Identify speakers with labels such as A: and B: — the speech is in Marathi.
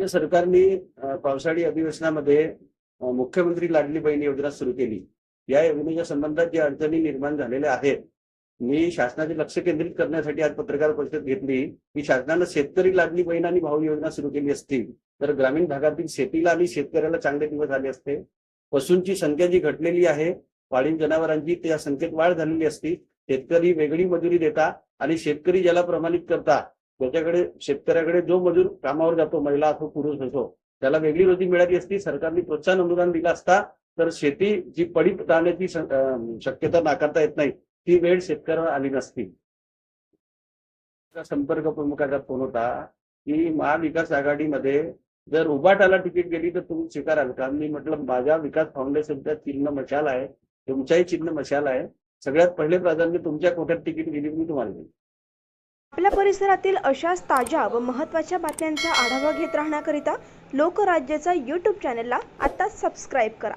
A: राज्य सरकारने पावसाळी अधिवेशनामध्ये मुख्यमंत्री लाडली बहीण योजना सुरू केली. या योजनेच्या संबंधात ज्या अडचणी निर्माण झालेल्या आहेत मी शासनाचे लक्ष केंद्रित करण्यासाठी आज पत्रकार परिषद घेतली. की शासनानं शेतकरी लाडली बहीण आणि भाऊ योजना सुरू केली असती तर ग्रामीण भागातील शेतीला आणि शेतकऱ्याला चांगले दिवस आले असते. पशूंची संख्या जी घटलेली आहे पाळीव जनावरांची त्या संख्येत वाढ झालेली असती. शेतकरी वेगळी मजुरी देता आणि शेतकरी ज्याला प्रमाणित करता त्याच्याकडे शेतकऱ्याकडे जो मजूर कामावर जातो महिला असो पुरुष असो त्याला वेगळी रोजी मिळाली असती सरकारने प्रोत्साहन अनुदान दिलं असता तर शेती जी पडीत राहण्याची शक्यता नाकारता येत नाही ती वेळ शेतकऱ्यावर आली नसती. संपर्क प्रमुखाचा फोन होता की महाविकास आघाडीमध्ये जर उबाटाला तिकीट गेली तर तुम्ही स्वीकाराल का? मी म्हटलं माझ्या विकास फाउंडेशनचा चिन्ह मशाल आहे तुमच्याही चिन्ह मशाल आहे सगळ्यात पहिले प्राधान्य तुमच्या कोठ्यात तिकीट गेली मी तुम्हाला देईन.
B: आपल्या परिसरातील अशाच ताज्या व महत्त्वाच्या बातम्यांचा आढावा घेत राहण्याकरिता लोकराज्याचा यूट्यूब चॅनलला आत्ताच सबस्क्राईब करा.